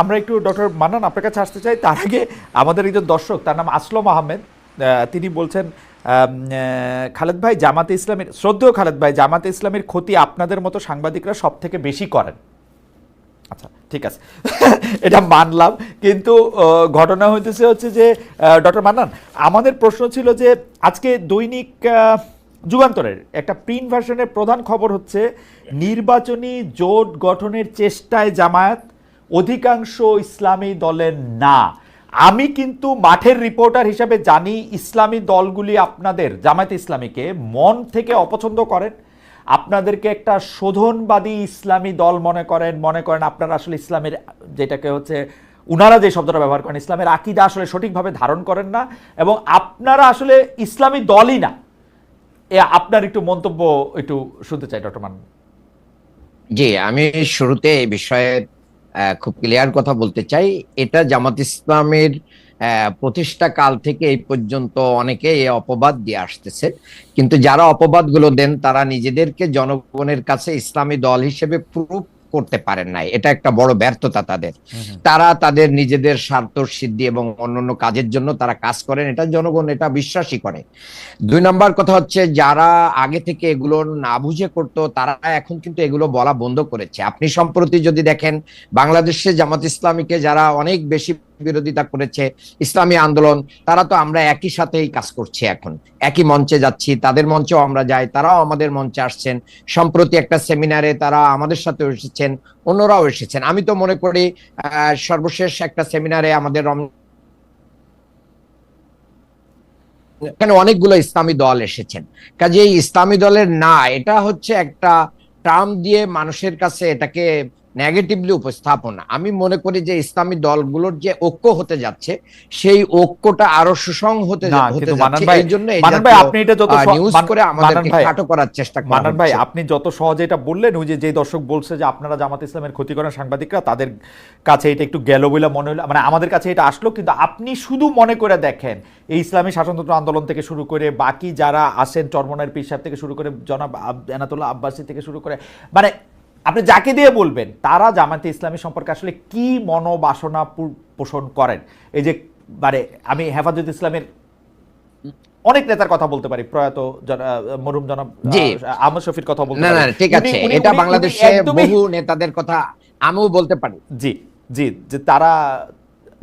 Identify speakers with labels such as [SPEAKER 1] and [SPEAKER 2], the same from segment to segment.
[SPEAKER 1] আমরা একটু ডক্টর মান্নান আপনার কাছে আসতে চাই। তার আগে আমাদের একজন দর্শক, তার নাম আসলম আহমেদ তিনি বলছেন খালেদ ভাই, জামাতে ইসলামের, শ্রদ্ধেয় খালেদ ভাই, জামাতে ইসলামের ক্ষতি আপনাদের মতো সাংবাদিকরা সব থেকে বেশি করেন। আচ্ছা ঠিক আছে। এটা মানলাম, কিন্তু ঘটনা হইতেছে হচ্ছে যে ডক্টর মান্নান, আমাদের প্রশ্ন ছিল যে, আজকে দৈনিক যুগান্তরের একটা প্রিন্ট ভার্সনের প্রধান খবর হচ্ছে, নির্বাচনী জোট গঠনের চেষ্টায় জামায়াত অধিকাংশ ইসলামী দলের না। আমি কিন্তু মাঠের রিপোর্টার হিসাবে জানি ইসলামী দলগুলি আপনাদের, জামায়াত ইসলামীকে মন থেকে অপছন্দ করেন। আপনাদেরকে একটা শোধনবাদী ইসলামী দল মনে করেন মনে করেন আপনারা আসলে ইসলামের, যেটাকে হচ্ছে উনারা যে শব্দটা ব্যবহার করেন, ইসলামের আকিদা আসলে সঠিকভাবে ধারণ করেন না এবং আপনারা আসলে ইসলামী দলই না। এ আপনার একটু মন্তব্য একটু শুনতে চাই, ডক্টর মান।
[SPEAKER 2] জি, আমি শুরুতে এই বিষয়ে খুব ক্লিয়ার কথা বলতে চাই। এটা জামাত ইসলামের প্রতিষ্ঠা কাল থেকে এই পর্যন্ত অনেকে এই অপবাদ দিয়ে আসতেছে। কিন্তু যারা অপবাদগুলো দেন, তারা নিজেদেরকে জনগণের কাছে ইসলামী দল হিসেবে প্রুফ করতে পারেন নাই। এটা একটা বড় ব্যর্থতা তাদের। তারা তাদের নিজেদের স্বার্থ সিদ্ধি এবং অন্যান্য কাজের জন্য তারা কাজ করেন এটা জনগণ এটা বিশ্বাসই করে। দুই নম্বর কথা হচ্ছে যারা আগে থেকে এগুলো না বুঝে করতো তারা এখন কিন্তু এগুলো বলা বন্ধ করেছে। আপনি সম্প্রতি যদি দেখেন বাংলাদেশে জামাত ইসলামীকে যারা অনেক বেশি বিরোধিতা করেছে, ইসলামী আন্দোলন, তারা তো আমরা একই সাথেই কাজ করছি এখন। একই মঞ্চে যাচ্ছি, তাদের মঞ্চেও আমরা যাই, তারাও আমাদের মঞ্চে আসছেন। সম্প্রতি একটা সেমিনারে তারা আমাদের সাথে এসেছেন, অন্যরাও এসেছেন। আমি তো মনে করি সর্বশেষ একটা সেমিনারে আমাদের এখানে অনেকগুলো ইসলামী দল এসেছেন। কাজে ইসলামী দলের না, এটা হচ্ছে একটা টার্ম দিয়ে মানুষের কাছে এটাকে নেগেটিভলি উপস্থাপন। আমি মনে করি যে ইসলামী দলগুলোর যে ঐক্য হতে যাচ্ছে সেই ঐক্যটা আরও সুসং হতে যাচ্ছে। এই জন্য
[SPEAKER 1] আপনি এটা যত
[SPEAKER 2] নিউজ করে আমাদেরকে খাটো করার চেষ্টা করা
[SPEAKER 1] মান্নান ভাই আপনি যত সহজে এটা বললেন ওই যে দর্শক বলছে যে আপনারা জামাত ইসলামের ক্ষতি করেন সাংবাদিকরা তাদের কাছে এটা একটু গেল বলে মনে হলো। মানে আমাদের কাছে এটা আসলো কিন্তু আপনি শুধু মনে করে দেখেন এই ইসলামী শাসনতন্ত্র আন্দোলন থেকে শুরু করে বাকি যারা আসেন চরমনের পীর সাহেব থেকে শুরু করে জনাব এনাতুল্লাহ আব্বাসী থেকে শুরু করে মানে আপনি যাকে দিয়ে বলবেন তারা জামাতে ইসলামী সম্পর্কে আসলে কি মনোবাসনা পোষণ করেন? এই যে মানে আমি হেফাজত ইসলামের অনেক নেতার কথা বলতে পারি প্রয়াত মরুম জনাব। আহমদ শফির কথা বলতে পারি।
[SPEAKER 2] ঠিক আছে। এটা বাংলাদেশে বহু নেতাদের কথা আমিও বলতে পারি।
[SPEAKER 1] জি জি যে তারা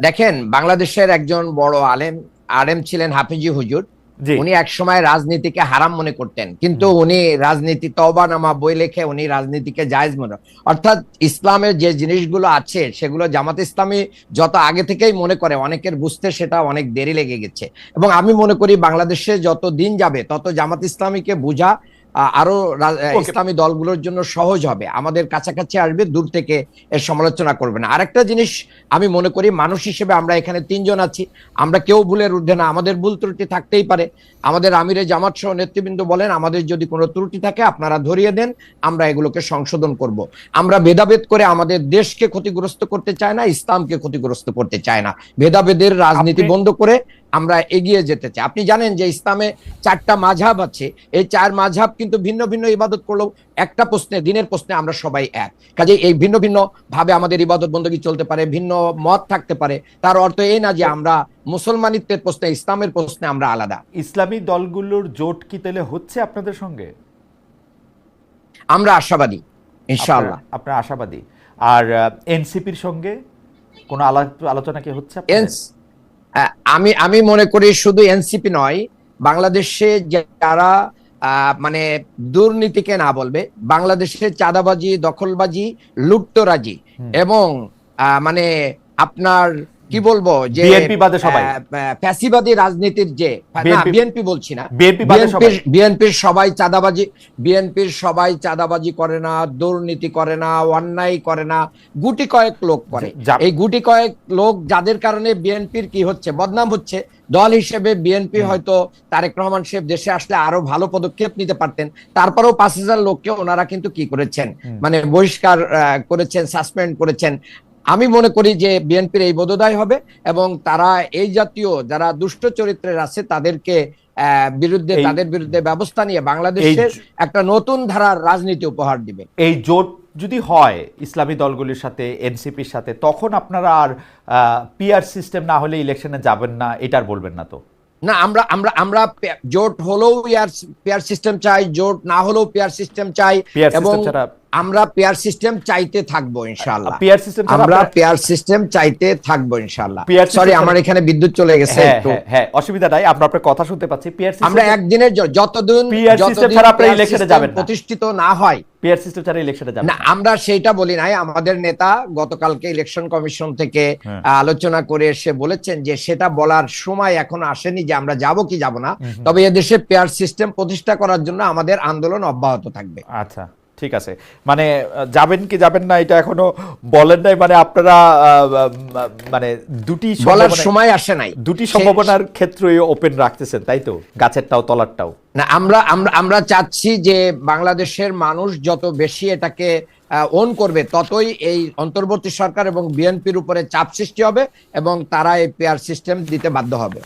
[SPEAKER 2] দেখেন বাংলাদেশের একজন বড় আলেম আলেম ছিলেন হাফিজি হুজুর। উনি এক সময় রাজনীতিকে হারাম মনে করতেন। কিন্তু উনি রাজনীতি তবা নামা বই লিখে উনি রাজনীতিকে জায়েজ মনে অর্থাৎ ইসলামের যে জিনিসগুলো আছে সেগুলো জামাত ইসলামী যত আগে থেকেই মনে করে অনেকের বুঝতে সেটা অনেক দেরি লেগে গেছে। এবং আমি মনে করি বাংলাদেশে যত দিন যাবে তত জামাত ইসলামীকে বোঝা
[SPEAKER 1] আরও.
[SPEAKER 2] ইসলামী দলগুলোর জন্য সহজ হবে। আমাদের কাছাকাছি আসবে দূর থেকে এর সমালোচনা করবে না। আরেকটা জিনিস আমি মনে করি মানুষ হিসেবে আমরা এখানে তিনজন আছি। আমরা কেউ ভুলের ঊর্ধ্বে না। আমাদের ভুল ত্রুটি থাকতেই পারে। আমাদের আমিরে জামাত সহ নেতৃবৃন্দ বলেন আমাদের যদি কোনো ত্রুটি থাকে আপনারা ধরিয়ে দেন আমরা এগুলোকে সংশোধন করব। আমরা ভেদাভেদ করে আমাদের দেশকে ক্ষতিগ্রস্ত করতে চায় না ইসলামকে ক্ষতিগ্রস্ত করতে চায় না। ভেদাভেদের রাজনীতি বন্ধ করে আমরা এগিয়ে যেতে চাই। আপনি জানেন যে ইসলামে চারটা মাঝহাব আছে। এই চার মাঝহাব কিন্তু ভিন্ন ভিন্ন ইবাদত করলেও একটা প্রশ্নে দিনের প্রশ্নে আমরা সবাই এক। কাজে এই ভিন্ন ভিন্ন ভাবে আমাদের ইবাদত বন্দী চলতে পারে ভিন্ন মত থাকতে পারে। তার অর্থ এই না যে আমরা মুসলমানিত্বের প্রশ্নে ইসলামের প্রশ্নে আমরা আলাদা।
[SPEAKER 1] ইসলামী দলগুলোর জোট কি তাহলে হচ্ছে আপনাদের সঙ্গে?
[SPEAKER 2] আমরা আশাবাদী ইনশাআল্লাহ।
[SPEAKER 1] আপনার- আশাবাদী। আর এনসিপির সঙ্গে কোনো আলোচনা কি হচ্ছে
[SPEAKER 2] আমি আমি মনে করি শুধু এনসিপি নয় বাংলাদেশে যারা আহ, মানে দুর্নীতিকে না বলবে বাংলাদেশে চাঁদাবাজি দখলবাজি লুটতরাজি এবং আহ, মানে আপনার কি বলব যে
[SPEAKER 1] BNP বাদে সবাই।
[SPEAKER 2] ফ্যাসিবাদী রাজনীতির যে বিএনপি বলছি না।
[SPEAKER 1] বিএনপি বাদে সবাই।
[SPEAKER 2] বিএনপির বিএনপির সবাই চাঁদাবাজি বিএনপির সবাই চাঁদাবাজি করে না দুর্নীতি করে না অন্যায় করে না গুটি কয়েক লোক করে। এই গুটি কয়েক লোক যাদের কারণে বিএনপির কি হচ্ছে বদনাম হচ্ছে দল হিসেবে বিএনপি হয়তো তারেক রহমান সাহেব দেশে আসলে আরও ভালো পদক্ষেপ নিতে পারতেন। তারপরেও পাঁচ হাজার লোককে ওনারা কিন্তু কি করেছেন? মানে বহিষ্কার করেছেন সাসপেন্ড করেছেন। আমি মনে করি যে বিএনপির এই বোধোদয় হবে এবং তারা এই জাতীয় যারা দুষ্ট চরিত্রের আছে তাদেরকে বিরুদ্ধে তাদের বিরুদ্ধে ব্যবস্থা নিয়ে বাংলাদেশের একটা নতুন ধারার রাজনীতি উপহার দিবে।
[SPEAKER 1] এই জোট যদি হয় ইসলামী দলগুলির সাথে এনসিপির সাথে তখন আপনারা আর পিআর সিস্টেম না হলে ইলেকশনে যাবেন না এটার বলবেন না তো?
[SPEAKER 2] না আমরা আমরা আমরা জোট হলেও পেয়ার সিস্টেম চাই জোট না হলেও পেয়ার সিস্টেম চাই এবং আমরা পেয়ার সিস্টেম চাইতে থাকব ইনশাআল্লাহ।
[SPEAKER 1] পিআর সিস্টেম
[SPEAKER 2] আমরা পেয়ার সিস্টেম চাইতে থাকব ইনশাআল্লাহ। সরি আমার এখানে বিদ্যুৎ চলে গেছে
[SPEAKER 1] হ্যাঁ
[SPEAKER 2] একটু।
[SPEAKER 1] হ্যাঁ হ্যাঁ অসুবিধা নাই আমরা আপনার কথা শুনতে পাচ্ছি। পিআর
[SPEAKER 2] আমরা একদিনের যতদিন
[SPEAKER 1] system
[SPEAKER 2] যতদিন
[SPEAKER 1] ছাড়া আপনারা
[SPEAKER 2] PR
[SPEAKER 1] ইলেকশনে যাবেন না।
[SPEAKER 2] প্রতিষ্ঠিত না হয়
[SPEAKER 1] পিআর সিস্টেম ছাড়া ইলেকশনে যাবেন
[SPEAKER 2] না আমরা সেইটা বলি নাই। আমাদের নেতা গতকালকে ইলেকশন কমিশন থেকে
[SPEAKER 1] হ্যাঁ।
[SPEAKER 2] আলোচনা করে এসে বলেছেন যে সেটা বলার সময় এখন আসেনি যে আমরা যাব কি যাব না। তবে এদেশে পেয়ার সিস্টেম প্রতিষ্ঠা করার জন্য আমাদের আন্দোলন অব্যাহত থাকবে।
[SPEAKER 1] আচ্ছা। ঠিক আছে। মানে যাবেন কি যাবেন না এটা এখনও বলেন নাই মানে আপনারা মানে দুটি
[SPEAKER 2] বলার সময় আসে নাই।
[SPEAKER 1] দুটি সম্ভাবনার ক্ষেত্রে ওপেন রাখতেছেন তাই তো? গাছেরটাও তলারটাও।
[SPEAKER 2] না আমরা আমরা আমরা চাচ্ছি যে বাংলাদেশের মানুষ যত বেশি এটাকে ওন করবে ততই এই অন্তর্বর্তী সরকার এবং বিএনপির উপরে চাপ সৃষ্টি হবে এবং তারা এই পেয়ার সিস্টেম দিতে বাধ্য হবে।